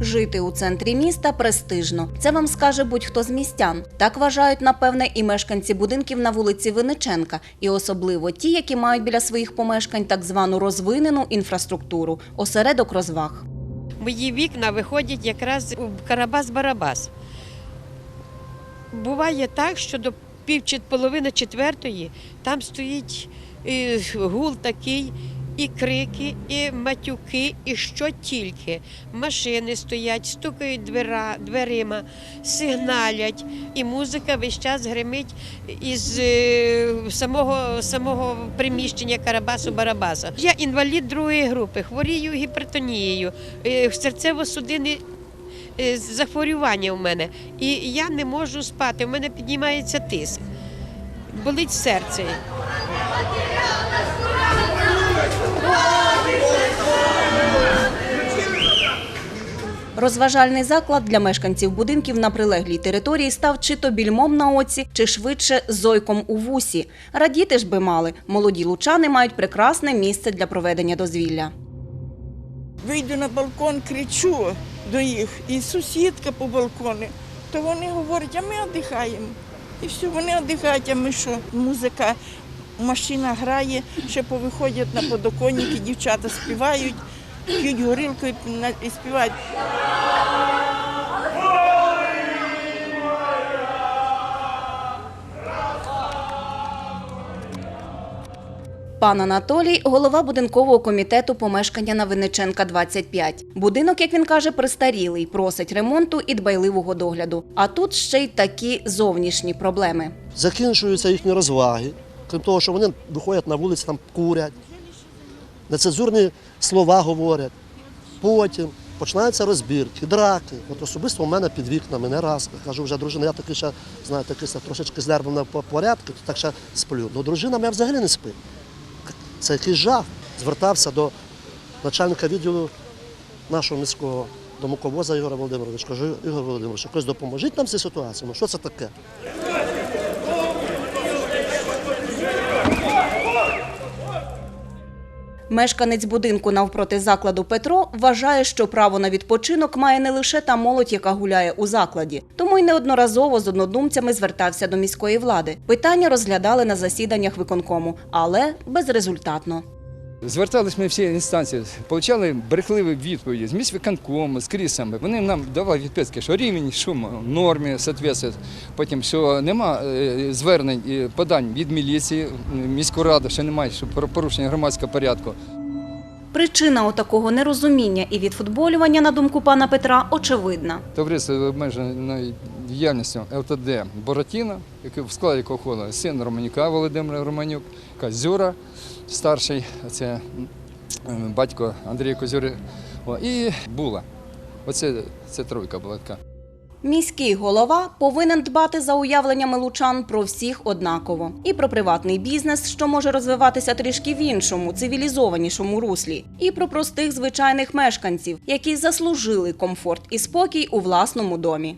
Жити у центрі міста престижно. Це вам скаже будь-хто з містян. Так вважають, напевне, і мешканці будинків на вулиці Винниченка, і особливо ті, які мають біля своїх помешкань так звану розвинену інфраструктуру, осередок розваг. Мої вікна виходять якраз у Карабас-Барабас. Буває так, що до пів половини четвертої там стоїть е, гул такий, і крики, і матюки, і що тільки. Машини стоять, стукають двера, дверима, сигналять, і музика весь час гримить із е, самого, самого приміщення Карабасу-Барабаса. Я інвалід другої групи, хворію гіпертонією, е, серцево-судинний е, захворювання у мене. І я не можу спати, у мене піднімається тиск. Болить серце. Розважальний заклад для мешканців будинків на прилеглій території став чи то більмом на оці, чи швидше зойком у вусі. Радіти ж би мали. Молоді лучани мають прекрасне місце для проведення дозвілля. Вийду на балкон, кричу до їх, і сусідка по балкону, то вони говорять, а ми віддихаємо. І все, вони віддихають, а ми що? Музика, машина грає, ще повиходять на подоконники, дівчата співають, п'ють горілку і на- і співають. Пан Анатолій голова будинкового комітету помешкання на Винниченка 25. Будинок, як він каже, престарілий, просить ремонту і дбайливого догляду. А тут ще й такі зовнішні проблеми. закінчуються їхні розваги, крім того, що вони виходять на вулиці, там курять, нецензурні слова говорять. Потім починаються розбірки, драки. От особисто у мене під вікнами не раз. Кажу, вже дружина, я таки ще, знаєте, такий ще трошечки з нервами по порядку, то так ще сплю. Ну, дружина моя взагалі не спить. Це якийсь жах. Звертався до начальника відділу нашого міського домоковоза Ігоря Володимировича. Кажу, Ігор Володимирович, якось допоможіть нам цій ситуації. Ну що це таке? Мешканець будинку навпроти закладу Петро вважає, що право на відпочинок має не лише та молодь, яка гуляє у закладі. Тому й неодноразово з однодумцями звертався до міської влади. Питання розглядали на засіданнях виконкому, але безрезультатно. Звертались ми всі інстанції, отримали брехливі відповіді з міськвиконкому, з крісами. Вони нам давали відписки, що рівень шуму в нормі соответствує. Потім, що нема е, звернень і подань від міліції, міську раду, що немає що про порушення громадського порядку. Причина отакого нерозуміння і відфутболювання, на думку пана Петра, очевидна. Товариство з обмеженою діяльністю ЛТД Боротіна, в складі якого входить син Романюка Володимир Романюк, Козюра старший, це батько Андрія Козюри, і Була. Оце це тройка була така. Міський голова повинен дбати за уявленнями лучан про всіх однаково. І про приватний бізнес, що може розвиватися трішки в іншому, цивілізованішому руслі, і про простих звичайних мешканців, які заслужили комфорт і спокій у власному домі.